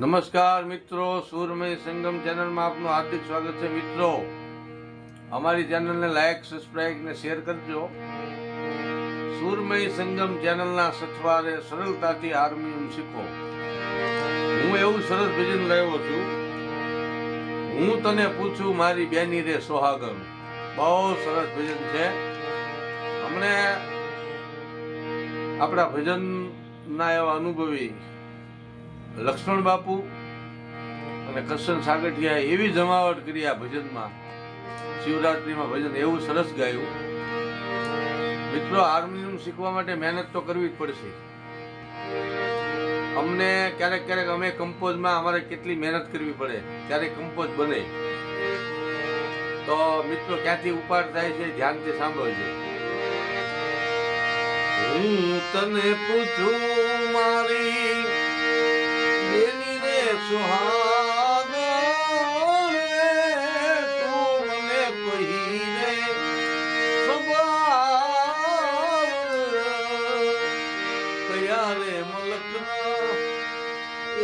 નમસ્કાર મિત્રો સુરમય સંગમ ચેનલમાં આપનું હાર્દિક સ્વાગત છે મિત્રો. અમારી ચેનલને લાઈક સબસ્ક્રાઈબ ને શેર કરજો. સુરમય સંગમ ચેનલના સથવારે સરળતાથી હાર્મોનિયમ શીખો. હું એવું સરસ ભજન રહ્યો છું. હું તને પૂછું, મારી બેની રે સોહાગમ. બહુ સરસ ભજન છે. અમને આપણા ભજનના એવા અનુભવી લક્ષ્મણ બાપુ અને કરશન સાગઠિયા એવી જમાવટ કરી આ ભજનમાં. શિવરાત્રીમાં ભજન એવું સરસ ગાયું. મિત્રો, હાર્મોનિયમ શીખવા માટે મહેનત તો કરવી જ પડશે. અમને ક્યારેક ક્યારેક અમે કમ્પોઝમાં અમારે કેટલી મહેનત કરવી પડે ત્યારે કમ્પોઝ બને. તો મિત્રો, ક્યાંથી ઉપાડ થાય છે ધ્યાનથી સાંભળજો. હું તને પૂછું, મારી બેની રે સુહાગણ રે તું મને કહીને સંભાળ કયા રે મલકના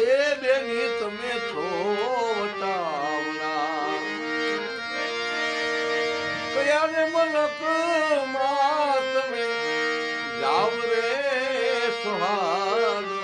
એ બેની તમે છો વટાવના રે મલકમાં જાવ રે સુહાગણ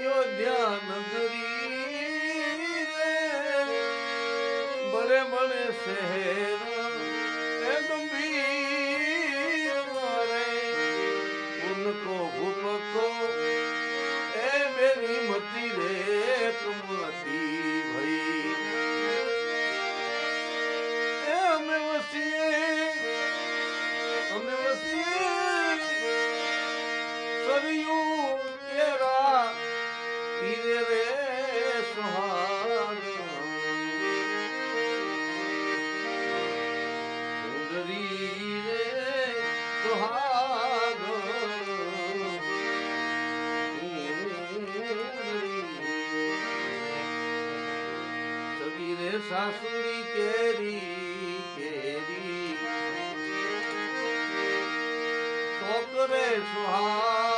અયોધ્યા નગરી ભલે બડે શહેર સાસુરી કેરી કેરી. છોકરે સુહાગ.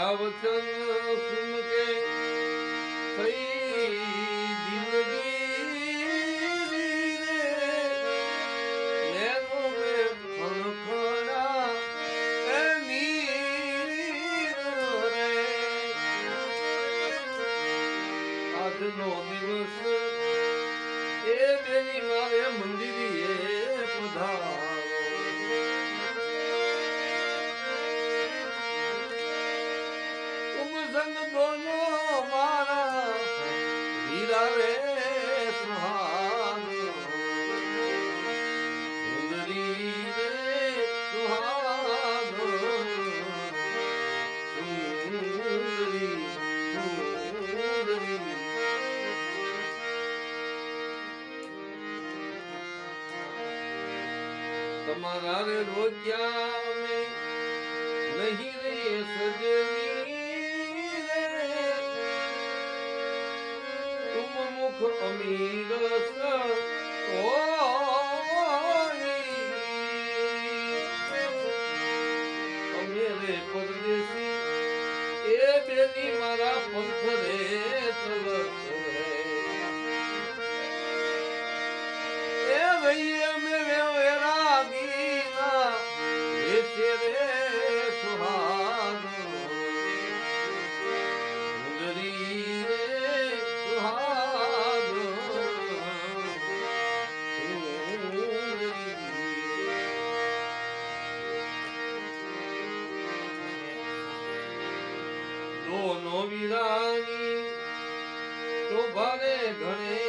वचन सुन के थई તમારા રે રોક્યા અમે નહીં રે સજની રે તુમ મુખ અમીર અમે રે પરદેશી. એ બેની મારા પંથ રે તલક લોનો વિરાની તો ભરે ઘણે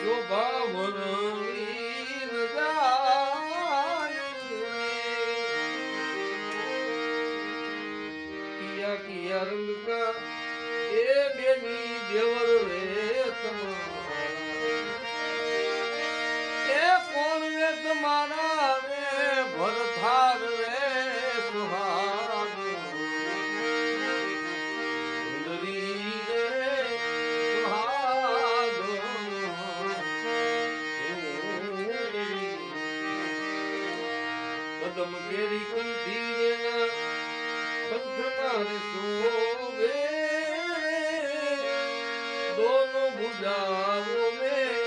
શોભાવન કિયા કિયા રંગ એ બેની દેવર રે. પદમ મેરી કંઠી પંથ મારે સોવે દોનો બુજાવો મેં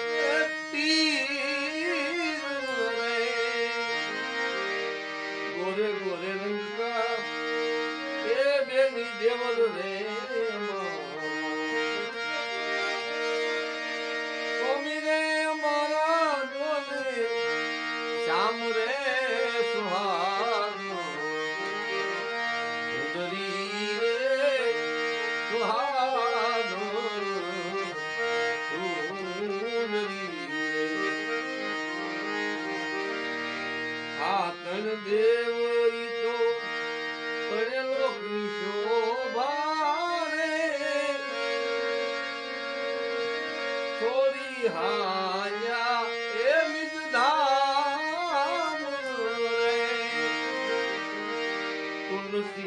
તન દેવ તો પડેલો કૃષો ભારે. છોરી હાયા એ મિતધામ તુલસી